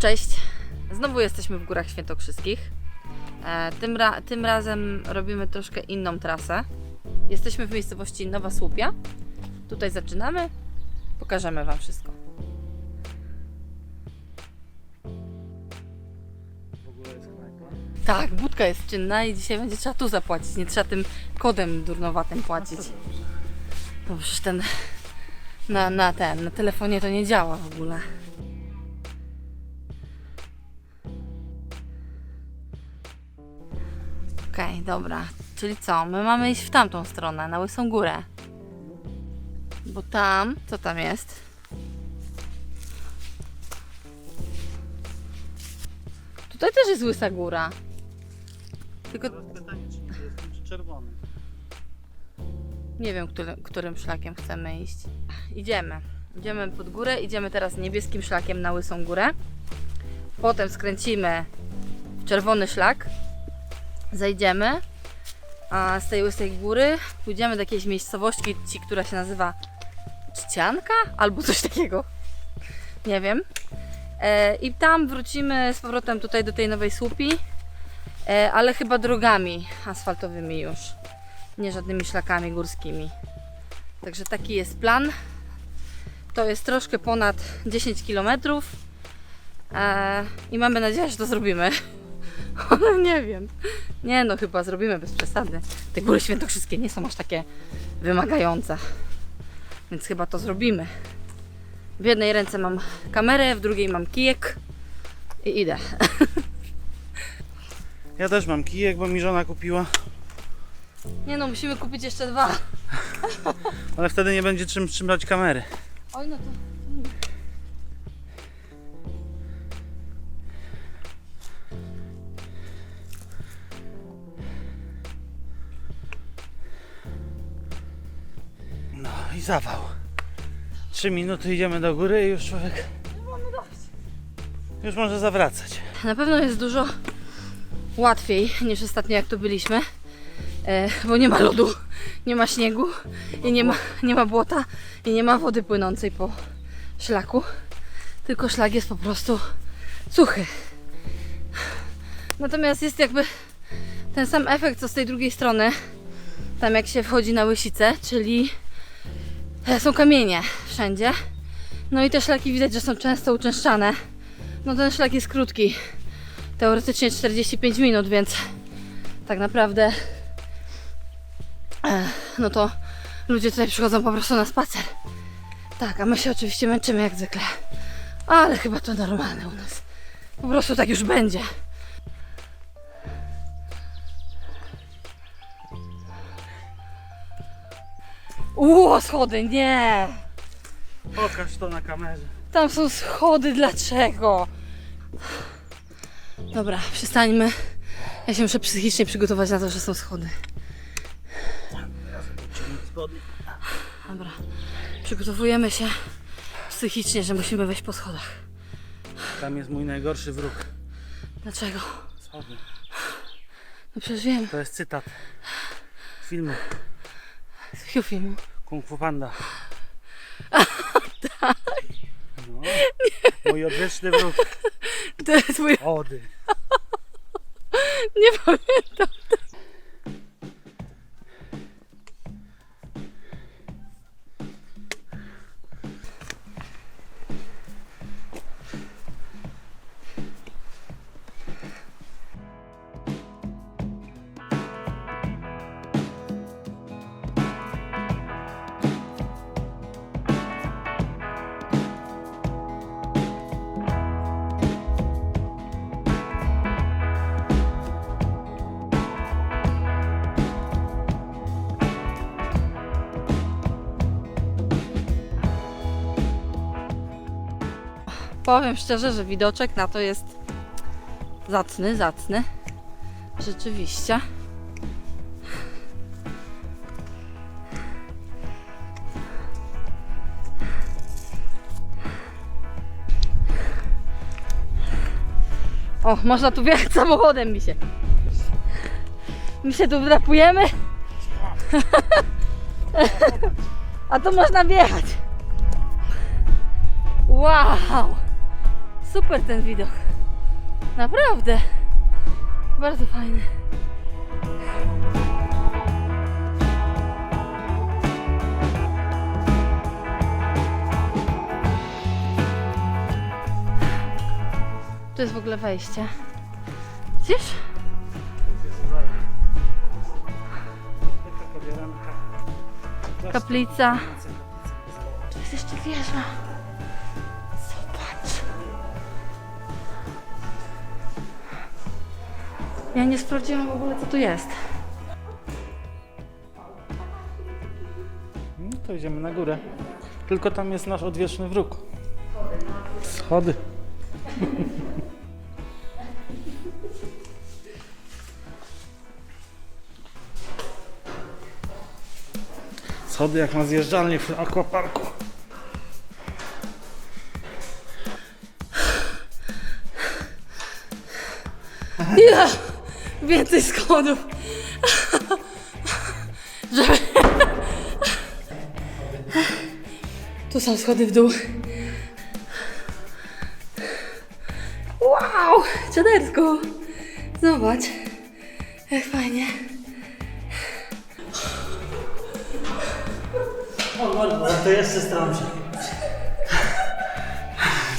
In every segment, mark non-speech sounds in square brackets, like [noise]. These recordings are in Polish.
Cześć. Znowu jesteśmy w Górach Świętokrzyskich. E, tym, ra- tym razem robimy troszkę inną trasę. Jesteśmy w miejscowości Nowa Słupia. Tutaj zaczynamy. Pokażemy Wam wszystko. Tak, budka jest czynna i dzisiaj będzie trzeba tu zapłacić. Nie trzeba tym kodem durnowatym płacić. No przecież ten na, na ten, na telefonie to nie działa w ogóle. Okej, dobra. Czyli co? My mamy iść w tamtą stronę, na Łysą Górę. Bo tam, co tam jest? Tutaj też jest Łysa Góra. Tylko Teraz pytanie, czy niebieskim, czy czerwonym? Nie wiem, którym, którym szlakiem chcemy iść. Idziemy. Idziemy pod górę, idziemy teraz niebieskim szlakiem na Łysą Górę. Potem skręcimy w czerwony szlak. Zejdziemy. Z tej Łysej Góry pójdziemy do jakiejś miejscowości, ci, która się nazywa Czcianka? Albo coś takiego. Nie wiem. E, I tam wrócimy z powrotem tutaj do tej Nowej Słupi. E, ale chyba drogami asfaltowymi już nie żadnymi szlakami górskimi. Także taki jest plan. To jest troszkę ponad 10 km. I mamy nadzieję, że to zrobimy. Ale [laughs] nie wiem. Nie no, chyba zrobimy bez przesady. Te góry świętokrzyskie nie są aż takie wymagające. Więc chyba to zrobimy. W jednej ręce mam kamerę, w drugiej mam kijek. I idę. [laughs] Ja też mam kijek, bo mi żona kupiła, Nie no, musimy kupić jeszcze dwa. [laughs] ale wtedy nie będzie czym trzymać kamery. Oj, no to. I zawał. Trzy minuty idziemy do góry i już człowiek już może zawracać. Na pewno jest dużo łatwiej niż ostatnio jak tu byliśmy, e, bo nie ma lodu, nie ma śniegu i nie ma, nie ma błota i nie ma wody płynącej po szlaku, tylko szlak jest po prostu suchy. Natomiast jest jakby ten sam efekt co z tej drugiej strony, tam jak się wchodzi na łysicę, czyli są kamienie wszędzie. No i te szlaki widać, że są często uczęszczane. No ten szlak jest krótki. Teoretycznie 45 minut, więc tak naprawdę e, no to ludzie tutaj przychodzą po prostu na spacer. Tak, a my się oczywiście męczymy jak zwykle. Ale chyba to normalne u nas. Po prostu tak już będzie. Ło, schody, nie! Pokaż to na kamerze. Tam są schody, dlaczego? Dobra, przestańmy. Ja się muszę psychicznie przygotować na to, że są schody. Dobra, przygotowujemy się psychicznie, że musimy wejść po schodach. Tam jest mój najgorszy wróg. Dlaczego? Schody. No przecież wiem, To jest cytat z filmu z filmu? Kung Fu Panda. [laughs] No, mój odwieczny wróg. To jest mój... Ody. [laughs] Nie pamiętam. Powiem szczerze, że widoczek na to jest zacny, zacny. Rzeczywiście. O, można tu wjechać samochodem, mi się. My się tu wdrapujemy. [laughs] A tu można wjechać. Wow! Super ten widok. Naprawdę. Bardzo fajny. Tu jest w ogóle wejście. Widzisz? Kaplica. Tu jest jeszcze wieża. Ja nie sprawdziłam w ogóle co tu jest. No to idziemy na górę. Tylko tam jest nasz odwieczny wróg. Schody. Schody jak na zjeżdżalni w aquaparku. Więcej schodów. Żeby... Tu są schody w dół. Wow! Czadersko! Zobacz. Jak fajnie. To jeszcze strączę.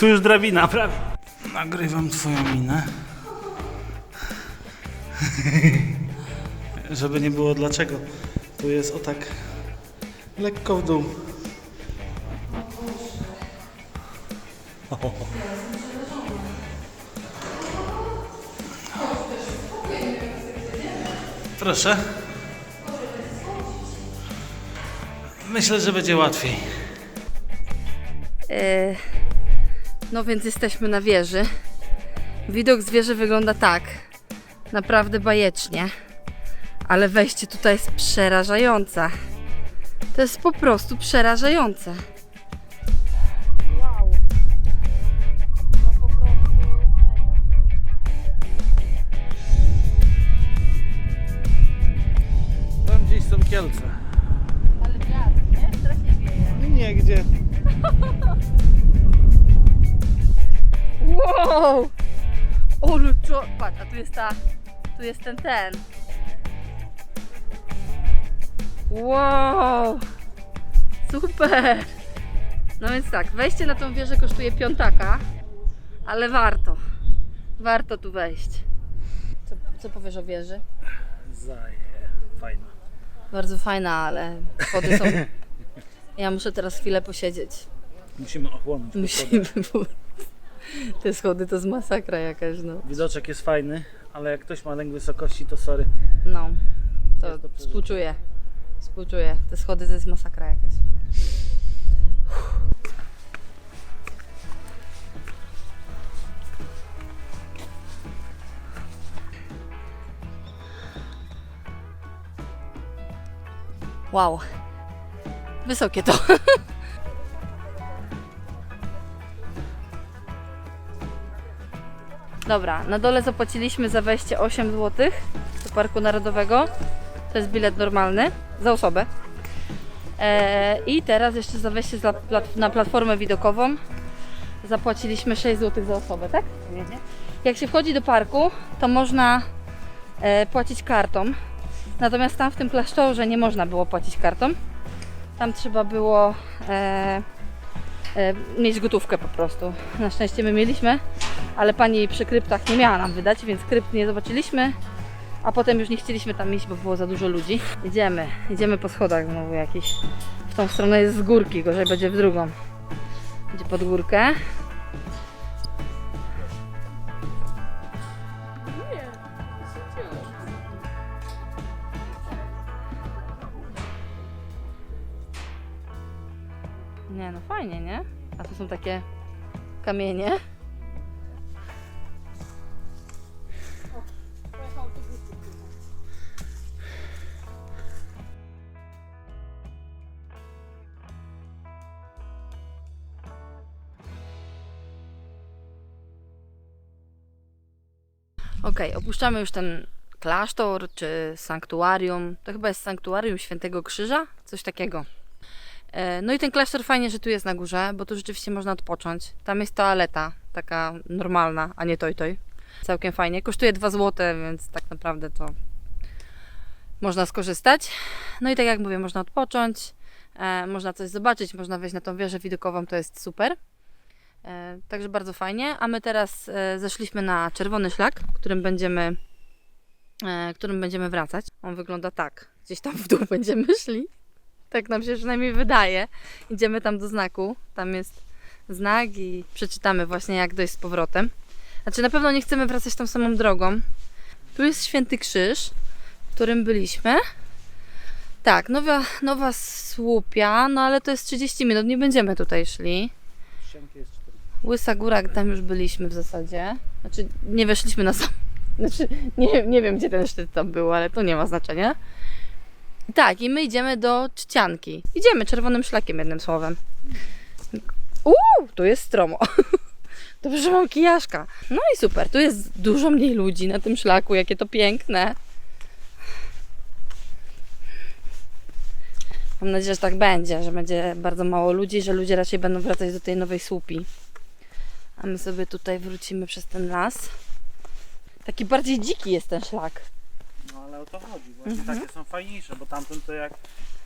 Tu już drabina, prawie. Nagrywam twoją minę. [laughs] Żeby nie było dlaczego. Tu jest o tak lekko w dół. [laughs] Proszę. Myślę, że będzie łatwiej. E, No więc jesteśmy na wieży. Widok z wieży wygląda tak. Naprawdę bajecznie. Ale wejście tutaj jest przerażające. To jest po prostu przerażające. Wow. No po prostu Tam gdzieś są Kielce. Ale wiatr, nie? Wieje. Nie, gdzie? Wow! Olu, czo... Patrz, a tu jest ta... Tu jest ten, ten. Wow! Super! No więc tak, wejście na tą wieżę kosztuje piątaka, ale warto. Warto tu wejść. Co, co powiesz o wieży? Zaje, fajna. Bardzo fajna, ale schody są... [laughs] Ja muszę teraz chwilę posiedzieć. Musimy ochłonąć. Musimy... Te schody to jest masakra jakaś, no. Widoczek jest fajny, ale jak ktoś ma lęk wysokości, to sorry. No, to Jest to przeżycie. współczuję. Współczuję. Te schody to jest masakra jakaś. Wow. Wysokie to. [laughs] Dobra, na dole zapłaciliśmy za wejście 8 zł do Parku Narodowego. To jest bilet normalny za osobę. E, I teraz jeszcze za wejście za plat- na platformę widokową zapłaciliśmy 6 zł za osobę, tak? Jak się wchodzi do parku, to można e, płacić kartą. Natomiast tam w tym klasztorze nie można było płacić kartą. Tam trzeba było e, mieć gotówkę po prostu. Na szczęście my mieliśmy, ale pani przy kryptach nie miała nam wydać, więc krypt nie zobaczyliśmy. A potem już nie chcieliśmy tam iść, bo było za dużo ludzi. Idziemy, idziemy po schodach znowu jakiś. W tą stronę jest z górki, gorzej będzie w drugą. Idzie pod górkę. Takie kamienie. Okej, opuszczamy już ten klasztor czy sanktuarium. To chyba jest sanktuarium Świętego Krzyża, coś takiego. E, No i ten klasztor fajnie, że tu jest na górze, bo tu rzeczywiście można odpocząć. Tam jest toaleta, taka normalna, a nie toj toj. Całkiem fajnie. Kosztuje 2 zł, więc tak naprawdę to można skorzystać. No i tak jak mówię, można odpocząć, e, można coś zobaczyć, można wejść na tą wieżę widokową, to jest super. E, Także bardzo fajnie. A my teraz e, zeszliśmy na czerwony szlak, którym będziemy, e, którym będziemy wracać. On wygląda tak. Gdzieś tam w dół będziemy szli. Tak nam się przynajmniej wydaje. Idziemy tam do znaku. Tam jest znak i przeczytamy właśnie jak dojść z powrotem. Znaczy na pewno nie chcemy wracać tą samą drogą. Tu jest Święty Krzyż, w którym byliśmy. Tak, nowa, nowa słupia, no ale to jest 30 minut, nie będziemy tutaj szli. Ścianki jest 4. Łysa Góra, tam już byliśmy w zasadzie. Znaczy, nie weszliśmy na sam. [laughs] Znaczy, nie, nie wiem, gdzie ten szczyt tam był, ale to nie ma znaczenia. Tak, i my idziemy do Czcianki. Idziemy czerwonym szlakiem, jednym słowem. Uuu, tu jest stromo. [laughs] Dobrze, mam kijaszka. No i super, tu jest dużo mniej ludzi na tym szlaku, jakie to piękne. Mam nadzieję, że tak będzie, że będzie bardzo mało ludzi, że ludzie raczej będą wracać do tej nowej słupi. A my sobie tutaj wrócimy przez ten las. Taki bardziej dziki jest ten szlak. Ale o to chodzi. Właśnie Mhm. takie są fajniejsze, bo tamten to jak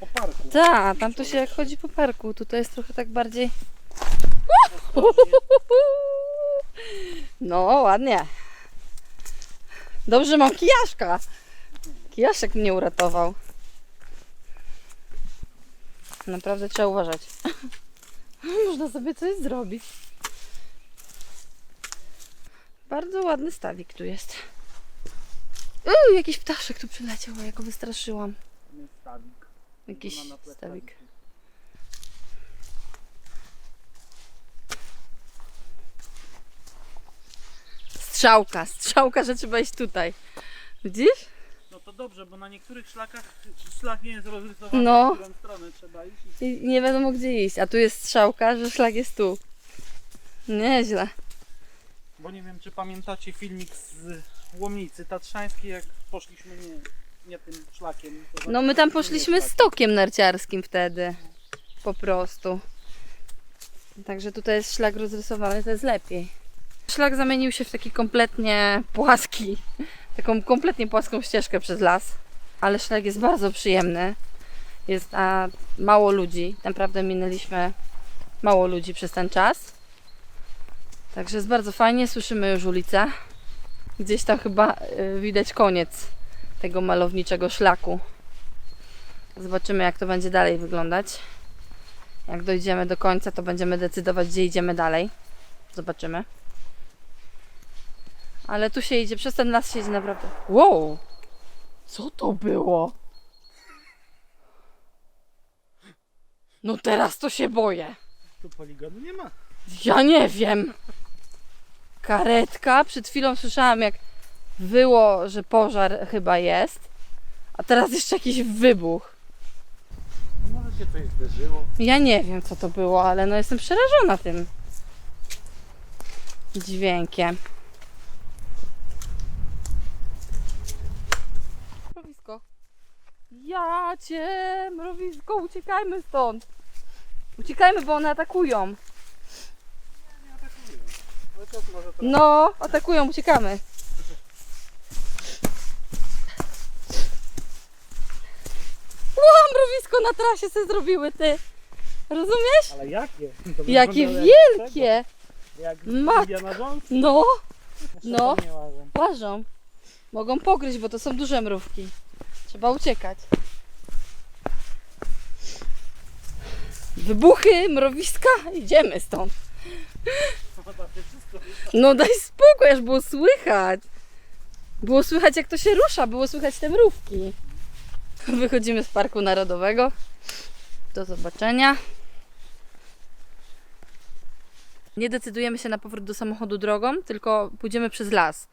po parku. Tak, tam to się jak chodzi po parku. Tutaj jest trochę tak bardziej. No, ładnie. Dobrze, mam kijaszka. Kijaszek mnie uratował. Naprawdę trzeba uważać. [laughs] Można sobie coś zrobić. Bardzo ładny stawik tu jest. Uuu, jakiś ptaszek tu przyleciał, ja go wystraszyłam. Stawik. Jakiś stawik. Strzałka, strzałka, że trzeba iść tutaj. Widzisz? No to dobrze, bo na niektórych szlakach szlak nie jest rozrysowany, No. w którą stronę trzeba iść. I nie wiadomo gdzie iść. A tu jest strzałka, że szlak jest tu. Nieźle. Bo nie wiem, czy pamiętacie filmik z Łomnicy Tatrzańskiej, jak poszliśmy nie, nie tym szlakiem. to No my tam poszliśmy stokiem narciarskim wtedy. Po prostu. Także tutaj jest szlak rozrysowany, to jest lepiej. Szlak zamienił się w taki kompletnie płaski, taką kompletnie płaską ścieżkę przez las. Ale szlak jest bardzo przyjemny. Jest a, mało ludzi. Naprawdę minęliśmy mało ludzi przez ten czas. Także jest bardzo fajnie. Słyszymy już ulicę. Gdzieś tam chyba y, widać koniec tego malowniczego szlaku. Zobaczymy, jak to będzie dalej wyglądać. Jak dojdziemy do końca, to będziemy decydować, gdzie idziemy dalej. Zobaczymy. Ale tu się idzie, przez ten las się idzie naprawdę. Wow! Co to było? No teraz to się boję. Tu poligonu nie ma. Ja nie wiem. Karetka. Przed chwilą słyszałam, jak wyło, że pożar chyba jest. A teraz jeszcze jakiś wybuch. No może się coś zderzyło. Ja nie wiem, co to było, ale no jestem przerażona tym dźwiękiem. Mrowisko. Ja cię, mrowisko, uciekajmy stąd. Uciekajmy, bo one atakują. Może. No, atakują, uciekamy. Ło, mrowisko na trasie se zrobiły, ty. Rozumiesz? Ale jakie? To Jakie wyglądało jak wielkie. tego, Jak Matko. Indiana Jones. No, Jeszcze No. tam nie łażę. łażą. Mogą pogryźć, bo to są duże mrówki. Trzeba uciekać. Wybuchy, mrowiska, idziemy stąd. No daj spokój, aż było słychać. Było słychać jak to się rusza, było słychać te mrówki. Wychodzimy z Parku Narodowego. Do zobaczenia. Nie decydujemy się na powrót do samochodu drogą, tylko pójdziemy przez las.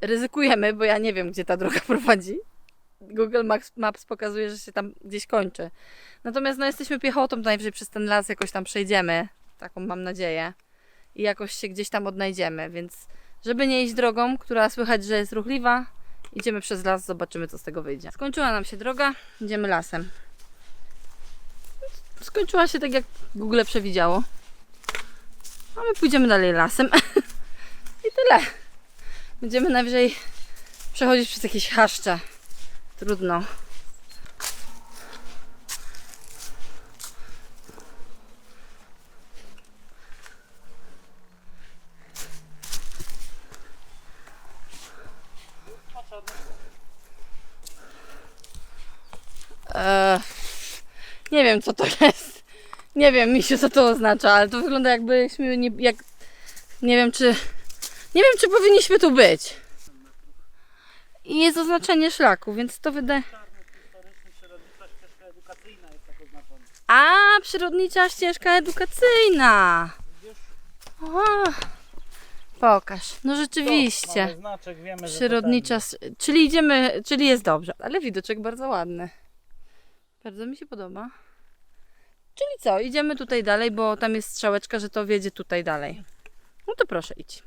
Ryzykujemy, bo ja nie wiem, gdzie ta droga [laughs] prowadzi. Google Maps, Maps pokazuje, że się tam gdzieś kończy. Natomiast no, jesteśmy piechotą, to najwyżej przez ten las jakoś tam przejdziemy. Taką mam nadzieję i jakoś się gdzieś tam odnajdziemy, więc żeby nie iść drogą, która słychać, że jest ruchliwa, idziemy przez las, zobaczymy co z tego wyjdzie. Skończyła nam się droga, idziemy lasem. skończyła się tak, jak Google przewidziało. A my pójdziemy dalej lasem. [laughs] I tyle. Będziemy najwyżej przechodzić przez jakieś chaszcze. Trudno. Eee, nie wiem, co to jest. Nie wiem, misiu, co to oznacza, ale to wygląda jakbyśmy nie, jak, nie wiem, czy, nie wiem, czy powinniśmy tu być. I jest oznaczenie szlaku, więc to wydaje... A, przyrodnicza ścieżka edukacyjna. O, pokaż. No rzeczywiście. znaczek, wiemy, Przyrodnicza, czyli idziemy, czyli jest dobrze, ale widoczek bardzo ładny. Bardzo mi się podoba. Czyli co, idziemy tutaj dalej, bo tam jest strzałeczka, że to wiedzie tutaj dalej. No to proszę, idź.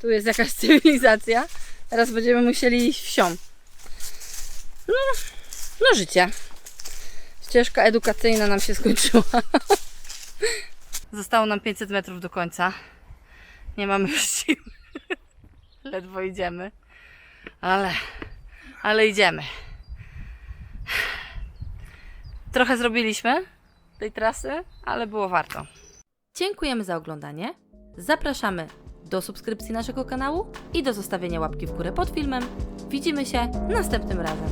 Tu jest jakaś [laughs] cywilizacja. Teraz będziemy musieli iść wsią. No, no życie. Ścieżka edukacyjna nam się skończyła. [laughs] Zostało nam 500 metrów do końca. Nie mamy już sił. [laughs] Ledwo idziemy. Ale, ale idziemy. Trochę zrobiliśmy tej trasy, ale było warto. Dziękujemy za oglądanie. Zapraszamy do subskrypcji naszego kanału i do zostawienia łapki w górę pod filmem. Widzimy się następnym razem.